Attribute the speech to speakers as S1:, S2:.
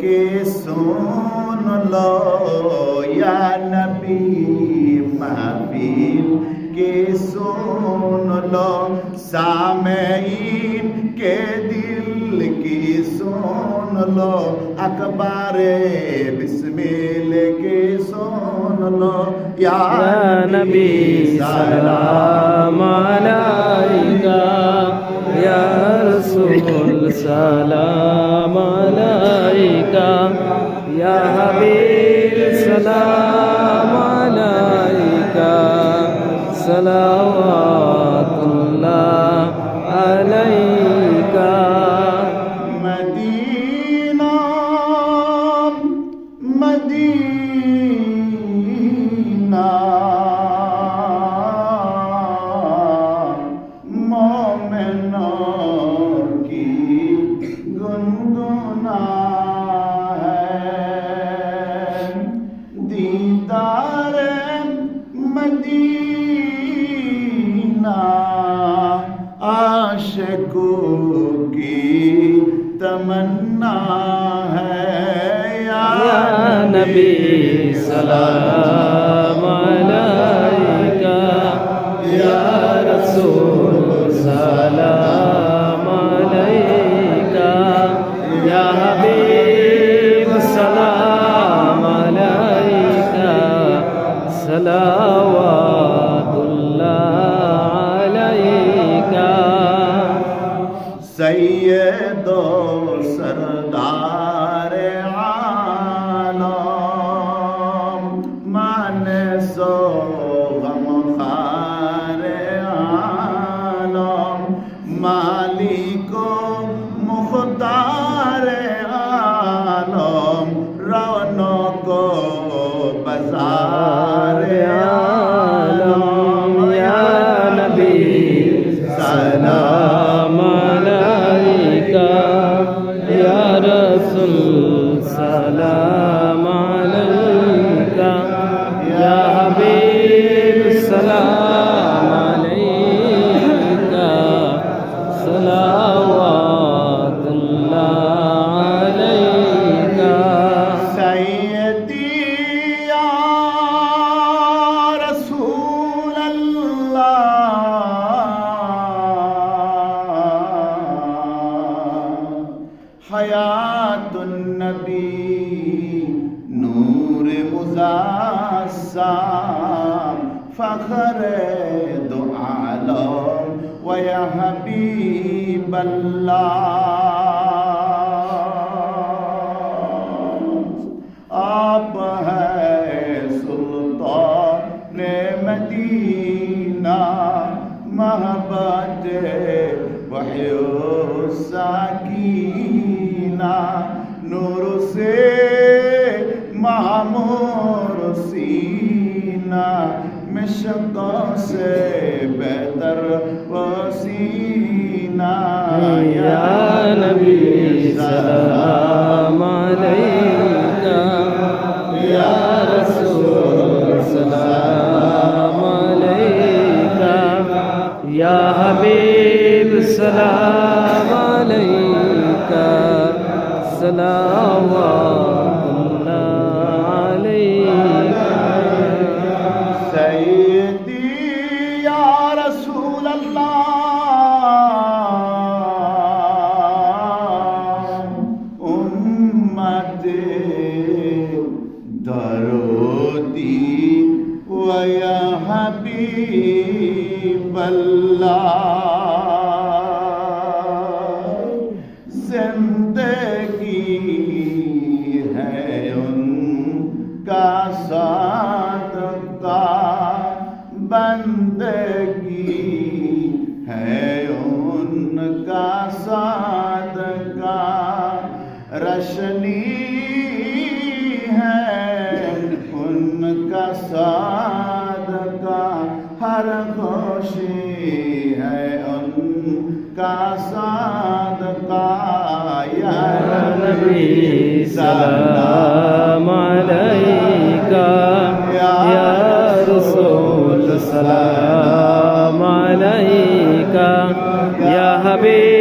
S1: के सुन लो या नबी महफिल के सुन लो सामीन के दिल की सुन लो अखबार बिस्मिल के सुन लो या
S2: नबी सलाम अलैका রসুল সালাম আলাইকা। ইয়া
S1: হাবিব সালাম আলাইকা। সালাওয়াতুল্লাহ আলাইকা। Medina Medina. तमन्ना आशकों की तमन्ना है या, या
S2: नबी सलाम अलैका या रसूल सलाम মালিক মুখতারে আলম রওনক বাজারে আলম ইয়া নবী সালাম
S1: আলাইকা। ইয়া রাসূল সালাম حیات النبی نور مزاسا فخر دو عالم و یا حبیب اللہ۔ آپ ہے سلطان مدینہ، محبت وحیو ساکی साकीना नूर से महमूर सीना मिशकों से बेहतर वसीना
S2: يا ولا وكنا عليك سيدي يا رسول الله
S1: أمتي درودي. बंदगी है उनका सादका रशनी है उनका सादका हर खुशी है उनका सादका या
S2: नबी सलाम अलैका। या रसूल والسلام عليك
S1: يا حبيب